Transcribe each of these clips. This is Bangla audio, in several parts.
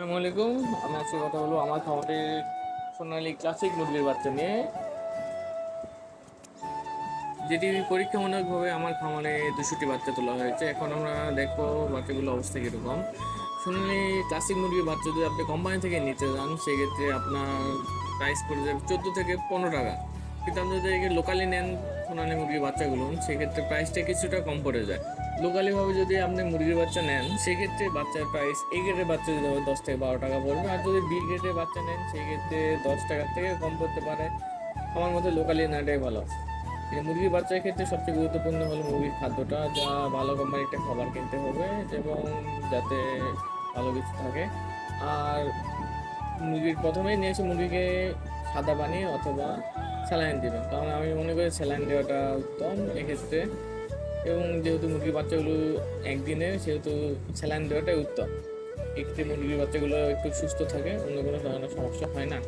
আসসালামু আলাইকুম। আমি আজকে কথা বলব আমার খামারের সোনালী ক্লাসিক মুরগির বাচ্চা নিয়ে। যেটি পরীক্ষামূলকভাবে আমার খামারে দুশোটি বাচ্চা তোলা হয়েছে। এখন আমরা দেখব বাচ্চাগুলোর অবস্থা কীরকম। সোনালী ক্লাসিক মুরগির বাচ্চা যদি আপনি কোম্পানি থেকে নিতে যান, সেক্ষেত্রে আপনার প্রাইস পড়ে যাবে চোদ্দ থেকে পনেরো টাকা। কিন্তু আপনি যদি লোকালি নেন সোনালী মুরগির বাচ্চাগুলো, সেক্ষেত্রে প্রাইসটা কিছুটা কম পড়ে যায়। লোকালিভাবে যদি আপনি মুরগির বাচ্চা নেন, সেক্ষেত্রে বাচ্চার প্রাইস এ গ্রেডের বাচ্চা যদি দশ থেকে বারো টাকা পড়বে, আর যদি বি গ্রেডের বাচ্চা নেন, সেক্ষেত্রে দশ টাকার থেকে কম পড়তে পারে। আমার মতে লোকালি নেওয়াটাই ভালো। মুরগির বাচ্চার ক্ষেত্রে সবচেয়ে গুরুত্বপূর্ণ হলো মুরগির খাদ্যটা, যা ভালো কোম্পানির একটা খাবার কিনতে হবে, এবং যাতে ভালো কিছু থাকে। আর মুরগির প্রথমেই নিয়ে এসে মুরগিকে সাদা পানি অথবা স্যালাইন দেবেন কারণ আমি মনে করি স্যালাইন দেওয়াটা উত্তম এক্ষেত্রে। এবং যেহেতু মুরগির বাচ্চাগুলো একদিনে, সেহেতু স্যালাইন দেওয়াটাই উত্তম। এক্ষেত্রে মুরগির বাচ্চাগুলো একটু সুস্থ থাকে, অন্য কোনো ধরনের সমস্যা হয় না।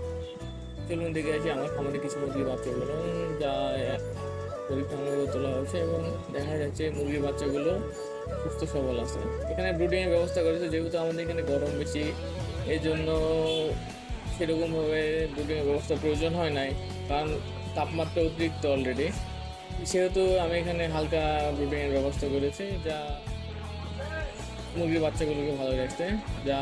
চলুন দেখে আসি আমার খামারে কিছু মুরগির বাচ্চাগুলো। যা পরীক্ষামূলক তোলা হয়েছে এবং দেখা যাচ্ছে মুরগির বাচ্চাগুলো সুস্থ সবল আছে। এখানে ব্রুডিংয়ের ব্যবস্থা করেছে, যেহেতু আমাদের এখানে গরম বেশি এই জন্য সেরকমভাবে বুকিংয়ের ব্যবস্থা প্রয়োজন হয় নাই, কারণ তাপমাত্রা অতিরিক্ত অলরেডি সেহেতু আমি এখানে হালকা ব্রুডিংয়ের ব্যবস্থা করেছি, যা মুরগির বাচ্চাগুলোকে ভালো রাখতে যা